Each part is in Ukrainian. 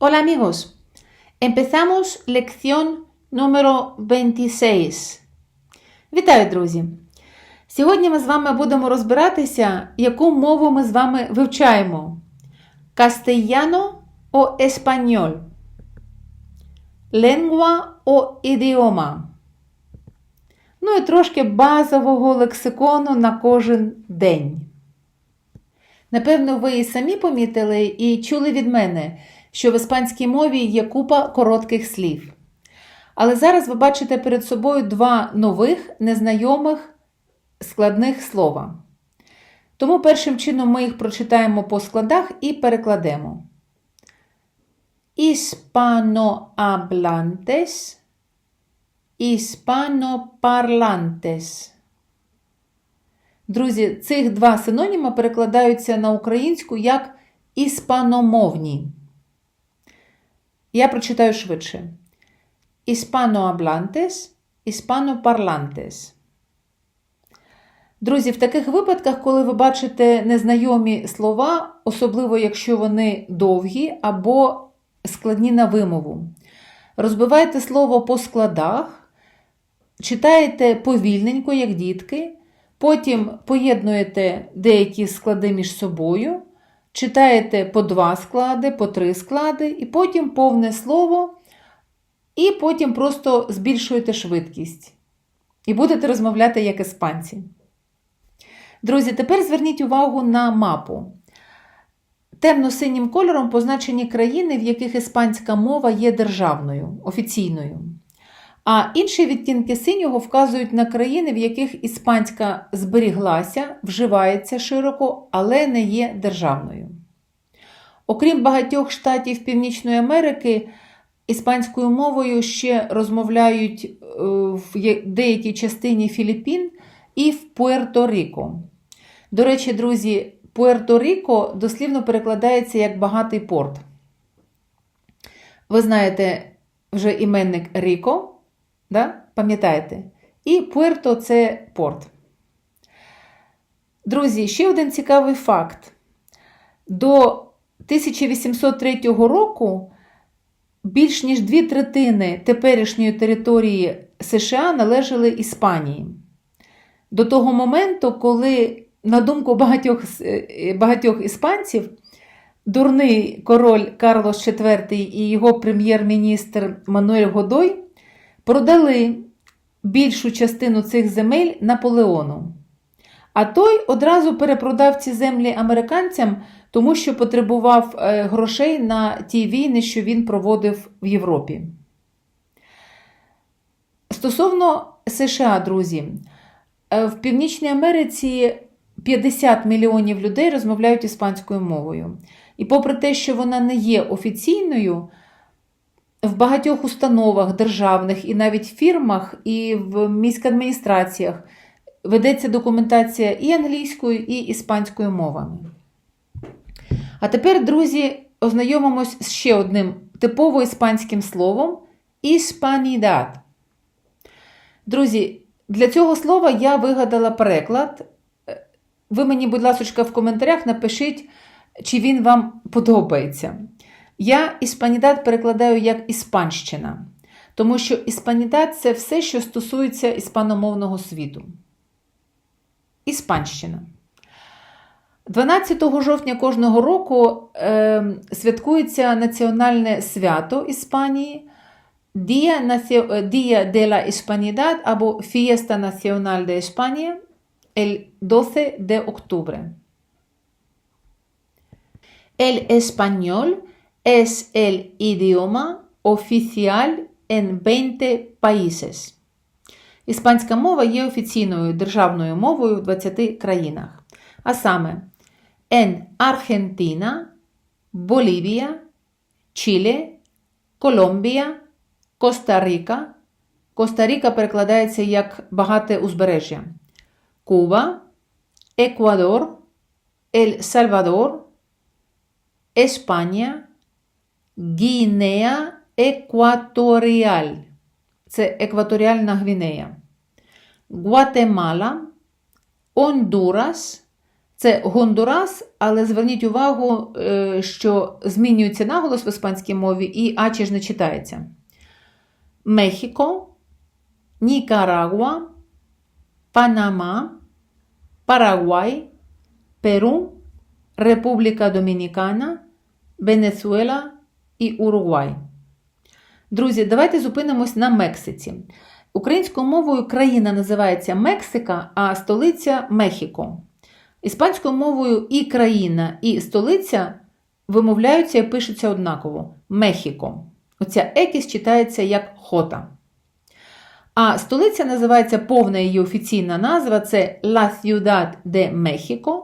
Hola amigos, empezamos lección número 26. Вітаю, друзі! Сьогодні ми з вами будемо розбиратися, яку мову ми з вами вивчаємо: Castellano o español? Lengua o idioma? Ну і трошки базового лексикону на кожен день. Напевно, ви і самі помітили і чули від мене, що в іспанській мові є купа коротких слів. Але зараз ви бачите перед собою два нових, незнайомих, складних слова. Тому першим чином ми їх прочитаємо по складах і перекладемо. Hispanohablantes, hispanoparlantes. Друзі, цих два синоніми перекладаються на українську як іспаномовні. Я прочитаю швидше. Hispanohablantes, hispanoparlantes. Друзі, в таких випадках, коли ви бачите незнайомі слова, особливо якщо вони довгі або складні на вимову, розбивайте слово по складах, читаєте повільненько, як дітки. Потім поєднуєте деякі склади між собою, читаєте по два склади, по три склади, і потім повне слово, і потім просто збільшуєте швидкість. І будете розмовляти як іспанці. Друзі, тепер зверніть увагу на мапу. Темно-синім кольором позначені країни, в яких іспанська мова є державною, офіційною. А інші відтінки синього вказують на країни, в яких іспанська зберіглася, вживається широко, але не є державною. Окрім багатьох штатів Північної Америки, іспанською мовою ще розмовляють е, в деякій частині Філіппін і в Пуерто-Ріко. До речі, друзі, Пуерто-Ріко дослівно перекладається як багатий порт. Ви знаєте вже іменник Ріко. Да? Пам'ятаєте? І Пуерто це порт. Друзі, ще один цікавий факт. До 1803 року більш ніж дві третини теперішньої території США належали Іспанії. До того моменту, коли, на думку багатьох е, багатьох іспанців, дурний король Карлос IV і його прем'єр-міністр Мануель Годой продали більшу частину цих земель Наполеону. А той одразу перепродав ці землі американцям, тому що потребував е, грошей на ті війни, що він проводив в Європі. Стосовно США, друзі, е, в Північній Америці 50 мільйонів людей розмовляють іспанською мовою. І попри те, що вона не є офіційною, в багатьох установах державних і навіть фірмах, і в міськадміністраціях ведеться документація і англійською, і іспанською мовами. А тепер, друзі, ознайомимось з ще одним типово іспанським словом іспанідад. Друзі, для цього слова я вигадала переклад. Ви мені, будь ласка, в коментарях напишіть, чи він вам подобається. Я іспанідат перекладаю як іспанщина, тому що іспанідат це все, що стосується іспаномовного світу. Іспанщина. 12 жовтня кожного року е, святкується національне свято Іспанії, Día, Día de la Hispanidad або Fiesta Nacional de España el 12 de octubre. El español es el idioma oficial en 20 países. Іспанська мова є офіційною державною мовою в 20 країнах. А саме en Argentina, Bolivia, Chile, Колумбія, Коста-Ріка. Коста-Ріка перекладається як багате узбережжя. Куба, Еквадор, Ель Сальвадор, Еспанія, Гінея Екваторіаль. Це Екваторіальна Гвінея. Гватемала, Ондурас, Це Гондурас, але зверніть увагу, е, що змінюється наголос в іспанській мові і Ачі ж не читається. Мехіко, Нікарагуа, Панама, Парагвай, Перу, Републіка Домінікана, Венесуела і Уругвай. Друзі, давайте зупинимось на Мексиці. Українською мовою країна називається Мексика, а столиця Мехіко. Іспанською мовою і країна, і столиця вимовляються і пишуться однаково Мехіко. Оця екіс читається як хота. А столиця називається повна її офіційна назва це La Ciudad de México,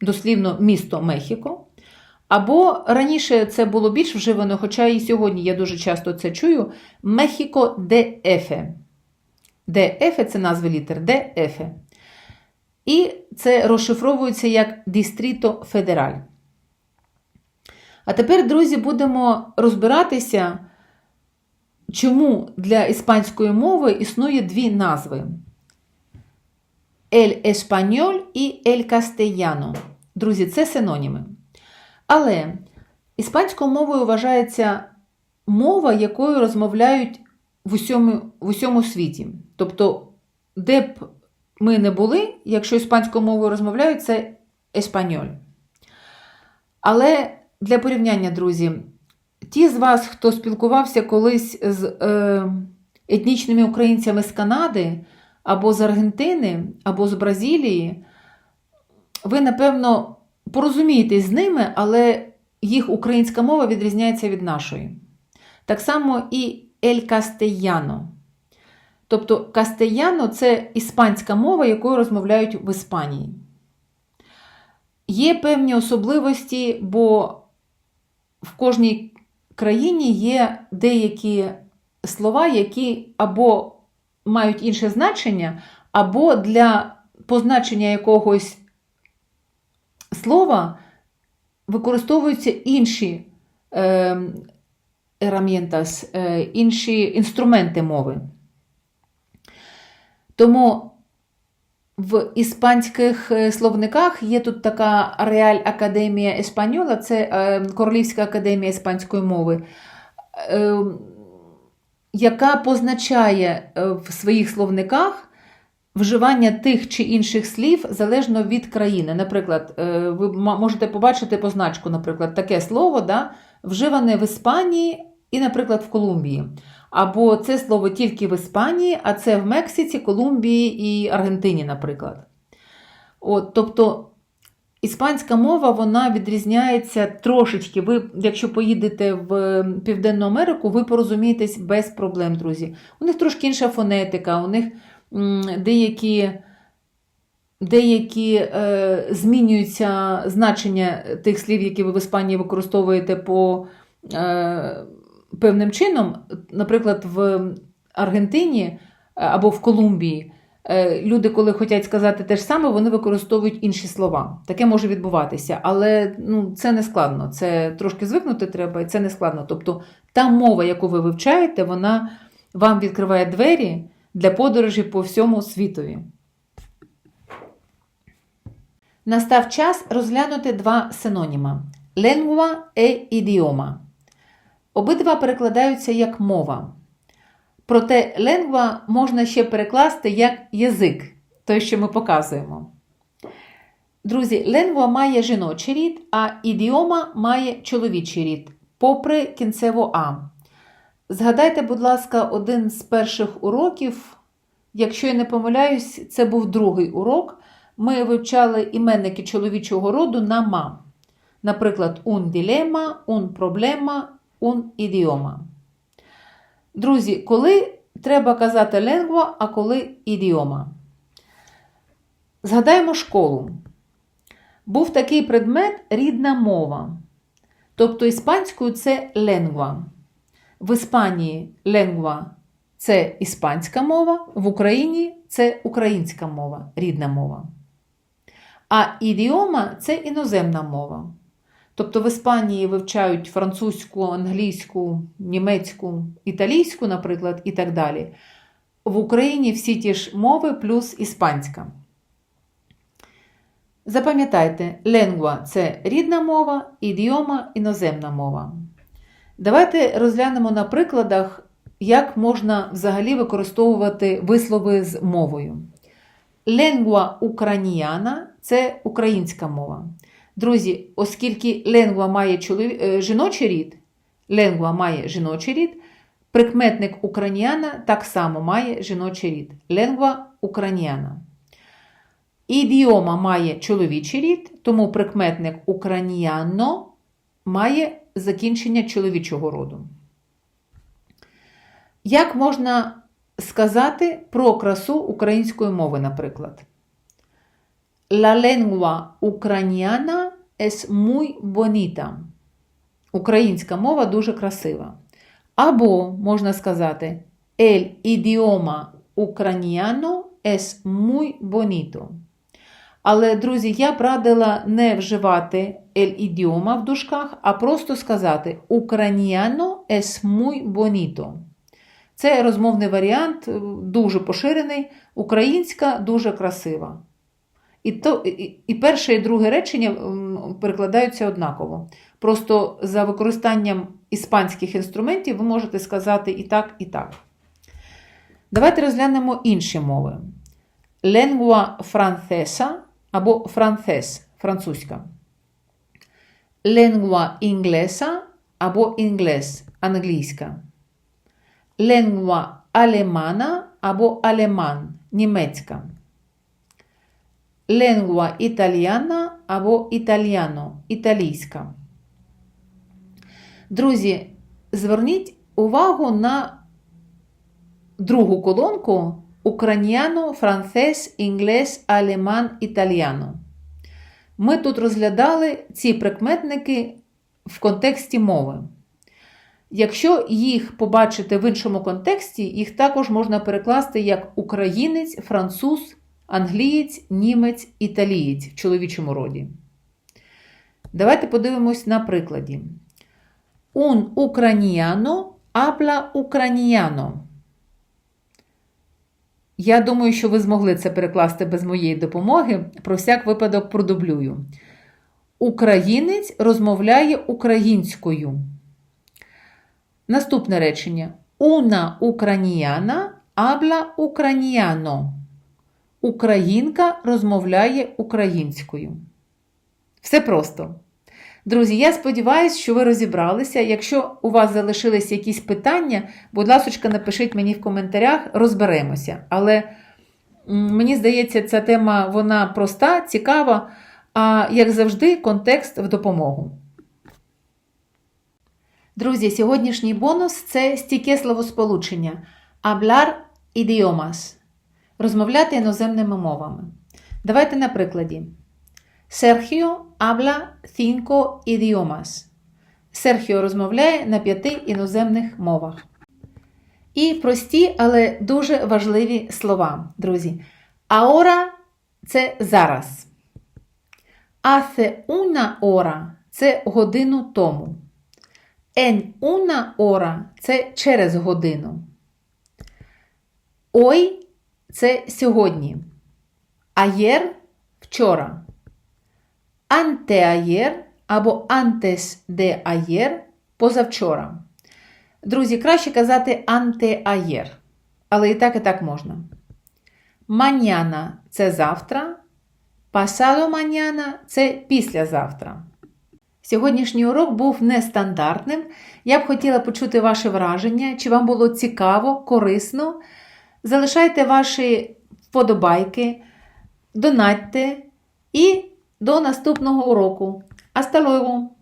дослівно місто Мехіко. Або раніше це було більш вживано, хоча і сьогодні я дуже часто це чую: Мехіко де Ефе. Де Ефе це назва літер де Ефе. І це розшифровується як Дістріто Федераль. А тепер, друзі, будемо розбиратися, чому для іспанської мови існує дві назви: Ель Еспаньоль і Ель Кастеяно. Друзі, це синоніми. Але іспанською мовою вважається мова, якою розмовляють в усьому, в усьому світі. Тобто, де б ми не були, якщо іспанською мовою розмовляють, це еспаньоль. Але для порівняння, друзі, ті з вас, хто спілкувався колись з е, етнічними українцями з Канади, або з Аргентини, або з Бразилії, ви, напевно, порозумієтесь з ними, але їх українська мова відрізняється від нашої. Так само і ель кастеяно. Тобто кастеяно це іспанська мова, якою розмовляють в Іспанії. Є певні особливості, бо в кожній країні є деякі слова, які або мають інше значення, або для позначення якогось слова використовуються інші е, е, інші інструменти мови. Тому в іспанських е, словниках є тут така Реаль Академія Еспаньола, це е, Королівська академія іспанської мови, яка позначає в своїх словниках вживання тих чи інших слів залежно від країни. Наприклад, ви можете побачити позначку, наприклад, таке слово, да, вживане в Іспанії і, наприклад, в Колумбії. Або це слово тільки в Іспанії, а це в Мексиці, Колумбії і Аргентині, наприклад. От, Тобто іспанська мова вона відрізняється трошечки. Ви, якщо поїдете в Південну Америку, ви порозумієтесь без проблем, друзі. У них трошки інша фонетика, у них деякі. Деякі е, змінюються значення тих слів, які ви в Іспанії використовуєте по е, певним чином, наприклад, в Аргентині е, або в Колумбії, е, люди, коли хочуть сказати те ж саме, вони використовують інші слова. Таке може відбуватися, але ну, це не складно. Це трошки звикнути треба, і це не складно. Тобто та мова, яку ви вивчаєте, вона вам відкриває двері для подорожі по всьому світові. Настав час розглянути два синоніма: lengua e idioma. Обидва перекладаються як мова. Проте ленгва можна ще перекласти як язик, той, що ми показуємо. Друзі, ленгва має жіночий рід, а ідіома має чоловічий рід, попри кінцево А. Згадайте, будь ласка, один з перших уроків. Якщо я не помиляюсь, це був другий урок. Ми вивчали іменники чоловічого роду на ма. Наприклад, un dilema, un problema, un idioma. Друзі, коли треба казати ленгва, а коли ідіома? Згадаємо школу. Був такий предмет рідна мова. Тобто іспанською це ленгва. В Іспанії ленгва це іспанська мова, в Україні це українська мова, рідна мова. А ідіома це іноземна мова. Тобто в Іспанії вивчають французьку, англійську, німецьку, італійську, наприклад, і так далі. В Україні всі ті ж мови плюс іспанська. Запам'ятайте, lingua – це рідна мова, ідіома іноземна мова. Давайте розглянемо на прикладах, як можна взагалі використовувати вислови з мовою. Lingua україніана це українська мова. Друзі, оскільки lingua має чолові... е, жіночий рід, lingua має жіночий рід, прикметник україніана так само має жіночий рід. Lingua україніана. Ідіома має чоловічий рід, тому прикметник україніано має закінчення чоловічого роду. Як можна сказати про красу української мови, наприклад? La lengua ucraniana es muy bonita. Українська мова дуже красива. Або можна сказати El idioma ucraniano es muy bonito. Але, друзі, я б радила не вживати el idioma в дужках, а просто сказати Ucraniano es muy bonito. Це розмовний варіант, е, дуже поширений. Українська дуже красива. І, то, і, і перше і друге речення перекладаються однаково. Просто за використанням іспанських інструментів ви можете сказати і так, і так. Давайте розглянемо інші мови. Lengua francesa або францез французька. Lengua inglesa або інглес англійська. Lengua alemana або алеман німецька. Lengua italiana або італіано італійська. Друзі, зверніть увагу на другу колонку Україняно, францез, інглес, алеман, італіано. Ми тут розглядали ці прикметники в контексті мови. Якщо їх побачити в іншому контексті, їх також можна перекласти як українець, француз, англієць, німець, італієць в чоловічому роді. Давайте подивимось на прикладі. Un ucraniano habla ucraniano. Я думаю, що ви змогли це перекласти без моєї допомоги. Про всяк випадок продублюю. Українець розмовляє українською. Наступне речення. Una ucraniana habla ucraniano. Українка розмовляє українською. Все просто. Друзі, я сподіваюся, що ви розібралися. Якщо у вас залишились якісь питання, будь ласка, напишіть мені в коментарях, розберемося. Але мені здається, ця тема вона проста, цікава, а як завжди, контекст в допомогу. Друзі, сьогоднішній бонус це стійке словосполучення hablar idiomas. Розмовляти іноземними мовами. Давайте на прикладі. Sergio habla cinco idiomas. Серхіо розмовляє на п'яти іноземних мовах. І прості, але дуже важливі слова, друзі. Ahora – це зараз. Hace una hora – це годину тому. En una hora – це через годину. Hoy – це сьогодні. Ayer – вчора. Anteayer або antes de ayer – позавчора. Друзі, краще казати anteayer, але і так, і так можна. Mañana – це завтра. Pasado mañana – це післязавтра. Сьогоднішній урок був нестандартним. Я б хотіла почути ваше враження, чи вам було цікаво, корисно. Залишайте ваші вподобайки, донатьте і до наступного уроку. Hasta luego!